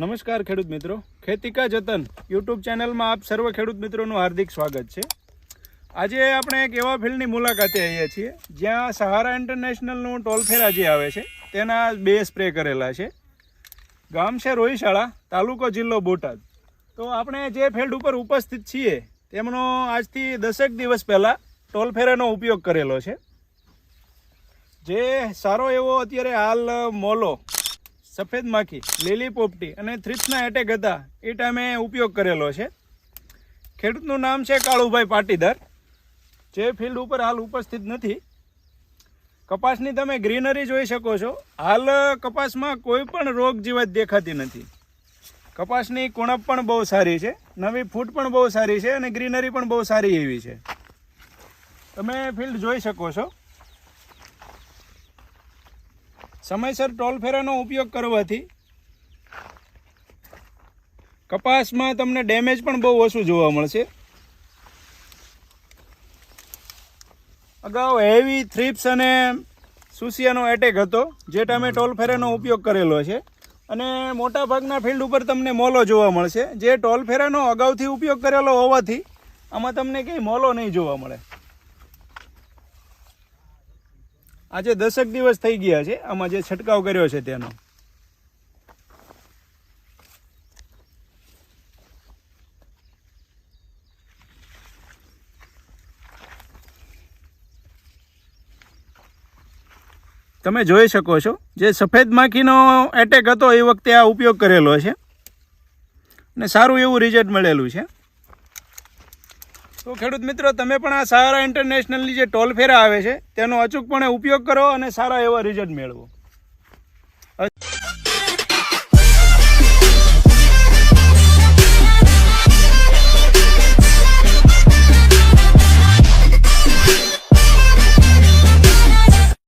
નમસ્કાર ખેડૂત મિત્રો. ખેતિકા જતન યુટ્યુબ ચેનલમાં આપ સર્વ ખેડૂત મિત્રોનું હાર્દિક સ્વાગત છે. આજે આપણે એક એવા ફિલ્ડની મુલાકાતે આવીએ છીએ, જ્યાં સહારા ઇન્ટરનેશનલનું ટોલફેરા જે આવે છે. તેના બે સ્પ્રે કરેલા છે. ગામ છે રોહિશાળા, તાલુકો જિલ્લો બોટાદ. તો આપણે જે ફિલ્ડ ઉપર ઉપસ્થિત છીએ, તેમનો આજથી દસેક દિવસ પહેલાં ટોલફેરાનો ઉપયોગ કરેલો છે. જે સારો એવો અત્યારે હાલ મોલો સફેદ માખી, લીલી પોપટી અને થ્રિપ્સના એટેક હતા. એ ટાઈમે ઉપયોગ કરેલો છે. ખેડૂતનું નામ છે કાળુભાઈ પાટીદાર, જે ફિલ્ડ ઉપર હાલ ઉપસ્થિત નથી. કપાસની તમે ગ્રીનરી જોઈ શકો છો. હાલ કપાસમાં કોઈ પણ રોગ જીવાત દેખાતી નથી. કપાસની કુણપ પણ બહુ સારી છે, નવી ફૂટ પણ બહુ સારી છે અને ગ્રીનરી પણ બહુ સારી એવી છે. તમે ફિલ્ડ જોઈ શકો છો. સમયસર ટોલ ફેરાનો ઉપયોગ કરવાથી કપાસમાં તમને ડેમેજ પણ બહુ ઓછું જોવા મળશે. અગાઉ હેવી થ્રીપ્સ અને સુસિયાનો એટેક હતો, જે ટાઈમે ટોલ ફેરાનો ઉપયોગ કરેલો છે. અને મોટાભાગના ફિલ્ડ ઉપર તમને મોલો જોવા મળશે. જે ટોલ ફેરાનો અગાઉથી ઉપયોગ કરેલો હોવાથી આમાં તમને કંઈ મોલો નહીં જોવા મળે. આજે દસેક દિવસ થઈ ગયા છે. આમાં જે છંટકાવ કર્યો છે તેનો. તમે જોઈ શકો છો. જે સફેદ માખીનો એટેક હતો, એ વખતે આ ઉપયોગ કરેલો છે. અને સારું એવું રિઝલ્ટ મળેલું છે. તો ખેડૂત મિત્રો, તમે પણ આ સહારા ઇન્ટરનેશનલની જે ટોલ ફેરા આવે છે, તેનો અચૂકપણે ઉપયોગ કરો અને સારા એવા રિઝલ્ટ મેળવો.